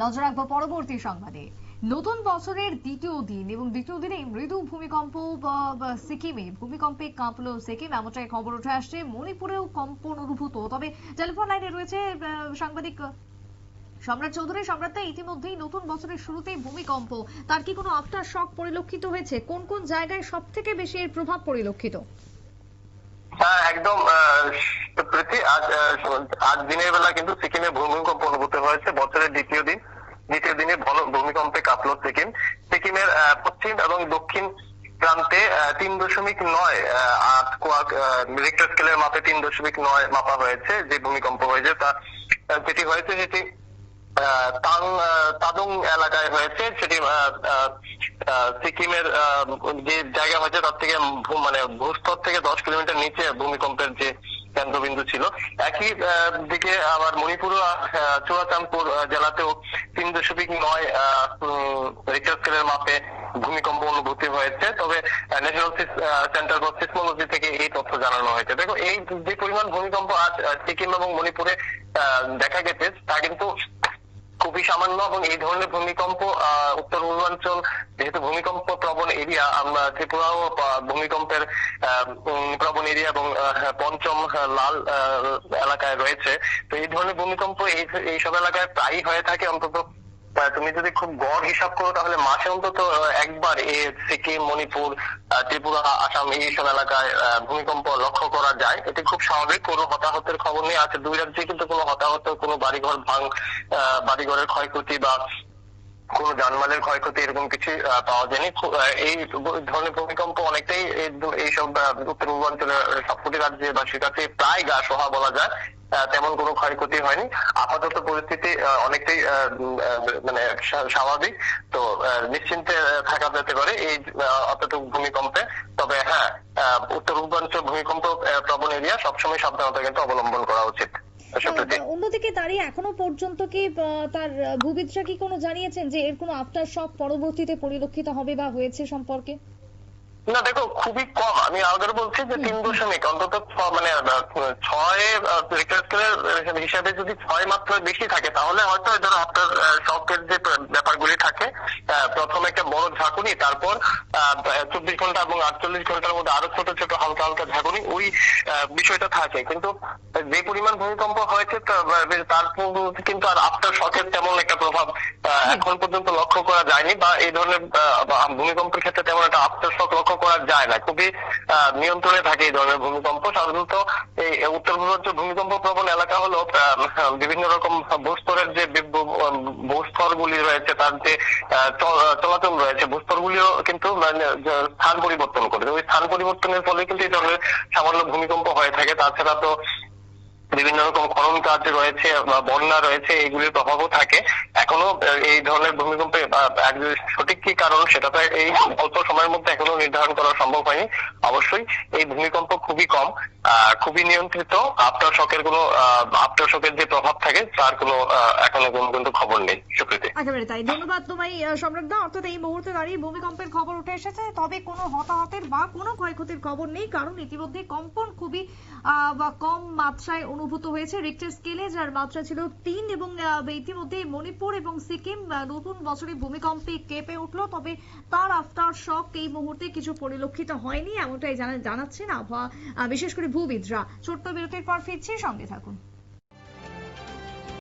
নজর রাখব পরবর্তী সংবাদে। নতুন বছরের দ্বিতীয় দিন এবং দ্বিতীয় দিনে মৃদু ভূমিকম্প সিকিমে ভূমিকম্পে কাঁপল সিকিম, এমনটাই খবর উঠে আসছে মণিপুরেও কম্পন অনুভূত। তবে টেলিফোন লাইনে রয়েছে সাংবাদিক সম্রাট চৌধুরী। সম্রাট ইতিমধ্যেই নতুন বছরের শুরুতেই ভূমিকম্প। তার কি কোনো আফটার শক পরিলক্ষিত হয়েছে? কোন কোন জায়গায় সব থেকে বেশি এর প্রভাব পরিলক্ষিত? হ্যাঁ একদম প্রীতি আজ আজ দিনের বেলা কিন্তু সিকিমে ভূমিকম্প অনুভূত হয়েছে। বছরের দ্বিতীয় দিন, দ্বিতীয় দিনে ভূমিকম্পে কাঁপল সিকিম। সিকিমের পশ্চিম এবং দক্ষিণ প্রান্তে তিন দশমিক নয় আট কোয়াক রিক্টার স্কেলের মাপে তিন দশমিক নয় মাপা হয়েছে যে ভূমিকম্প হয়েছে। তা যেটি হয়েছে সেটি তাদুং এলাকায় হয়েছে, সেটি সিকিমের যে জায়গা হয়েছে, তার থেকে মানে ভূস্তর থেকে দশ কিলোমিটার নিচে ভূমিকম্পের যে কেন্দ্রবিন্দু ছিল। একই দিকে আবার মণিপুর চুয়াচাঁদপুর জেলাতেও তিন দশমিক নয় রিক্টার স্কেলের মাপে ভূমিকম্প অনুভূতি হয়েছে। তবে ন্যাশনাল সেন্টার ফর সিসমোলজি থেকে এই তথ্য জানানো হয়েছে। দেখো, এই যে পরিমাণ ভূমিকম্প আজ সিকিম এবং মণিপুরে দেখা গেছে, তা কিন্তু সামান্য এবং এই ধরনের ভূমিকম্প উত্তর পূর্বাঞ্চল যেহেতু ভূমিকম্প প্রবণ এরিয়া, আমরা ত্রিপুরাও ভূমিকম্পের প্রবণ এরিয়া এবং পঞ্চম লাল এলাকায় রয়েছে। তো এই ধরনের ভূমিকম্প এই এইসব এলাকায় প্রায়ই হয়ে থাকে, অন্তত তুমি যদি খুব গড় হিসাব করো তাহলে মাসে অন্তত একবার এ সিকিম মণিপুর ত্রিপুরা আসাম এইসব এলাকায় আহ, ভূমিকম্প লক্ষ্য করা যায়। এটি খুব স্বাভাবিক কোনো হতাহতের খবর নেই। আছে দুই রাজ্যে কিন্তু কোনো হতাহত কোনো বাড়িঘর ভাঙ বাড়িঘরের ক্ষয়ক্ষতি বা কোনো জানমালের ক্ষয়ক্ষতি এরকম কিছু পাওয়া যায়নি। এই ধরনের ভূমিকম্প অনেকটাই এইসব উত্তর পূর্বাঞ্চলের সবকটি রাজ্যবাসীর কাছে প্রায় গা সহা বলা যায় তেমন কোনো ক্ষয়ক্ষতি হয়নি। আপাতত পরিস্থিতি অনেকটাই মানে স্বাভাবিক। তো নিশ্চিন্তে থাকা যেতে পারে এই অতটুকু ভূমিকম্পে। তবে হ্যাঁ উত্তর পূর্বাঞ্চল ভূমিকম্প প্রবণ এরিয়া সবসময় সাবধানতা কিন্তু অবলম্বন করা উচিত। অন্যদিকে দাঁড়িয়ে এখনও পর্যন্ত কি তার আহ, ভূবিদরা কি কোনো জানিয়েছেন যে এর কোনো আফটার শক পরবর্তীতে পরিলক্ষিত হবে বা হয়েছে সম্পর্কে? না, দেখো, খুবই কম। আমি আগের বলছি যে তিন দশমিক অন্তত মানে ছয় হিসাবে যদি ছয় মাত্র বেশি থাকে, তাহলে হয়তো ধরো আপনার শখের যে ব্যাপারগুলি থাকে প্রথমে একটা বড় ঝাঁকুনি, তারপর চব্বিশ ঘণ্টা এবং আটচল্লিশ ঘণ্টার মধ্যে আরও ছোট ছোট, হালকা হালকা ঝাঁকুনি, ওই বিষয়টা থাকে। কিন্তু যে পরিমাণ ভূমিকম্প হয়েছে তার কিন্তু আর আফটার শখের তেমন একটা প্রভাব এখন পর্যন্ত লক্ষ্য করা যায়নি বা এই ধরনের ভূমিকম্পের ক্ষেত্রে তেমন একটা আফটার শক লক্ষ্য করা যায় না। খুবই নিয়ন্ত্রণে থাকে এই ধরনের ভূমিকম্প। সাধারণত এই উত্তর পূর্বাঞ্চল ভূমিকম্প প্রবণ এলাকা হলো বিভিন্ন রকম ভূস্তরের যে ভূস্তর গুলি রয়েছে, তার যে চলাচল রয়েছে ভূস্তর গুলিও কিন্তু মানে স্থান পরিবর্তন করে। ওই স্থান পরিবর্তনের ফলে কিন্তু এই ধরনের সামান্য ভূমিকম্প হয়ে থাকে। তাছাড়া তো বিভিন্ন রকম খনন কাজ রয়েছে বা বন্যা রয়েছে, এগুলির প্রভাবও থাকে। এখনও এই ধরনের ভূমিকম্পে সঠিক কি কারণ, সেটা তো এই অল্প সময়ের মধ্যে এখনও নির্ধারণ করা সম্ভব হয়নি। অবশ্যই এই ভূমিকম্প খুবই কম খুবই নিয়ন্ত্রিত। আফটার শকের কোনো আফটার শকের যে প্রভাব থাকে, তার কোনো এখনও কোনো কিন্তু খবর নেই সুপ্রীতি। একেবারে তাই। ধন্যবাদ তোমায় সম্রাট অর্থাৎ এই মুহূর্তে দাঁড়িয়ে ভূমিকম্পের খবর উঠে এসেছে। তবে কোনো হতাহতের বা কোনো ক্ষয়ক্ষতির খবর নেই, কারণ ইতিমধ্যে কম্পন খুবই কম মাত্রায় অনুভূত হয়েছে রিক্টার স্কেলে, যার মাত্রা ছিল তিন এবং ইতিমধ্যে মণিপুর এবং সিকিম নতুন বছরে ভূমিকম্পে কেঁপে উঠল, তবে তার আফটার শক এই মুহূর্তে কিছু পরিলক্ষিত হয়নি, এমনটাই জানাচ্ছেন আবহাওয়া বিশেষ করে ভূবিদরা। ছোট্ট বিরতির পর ফিরছি, সঙ্গে থাকুন।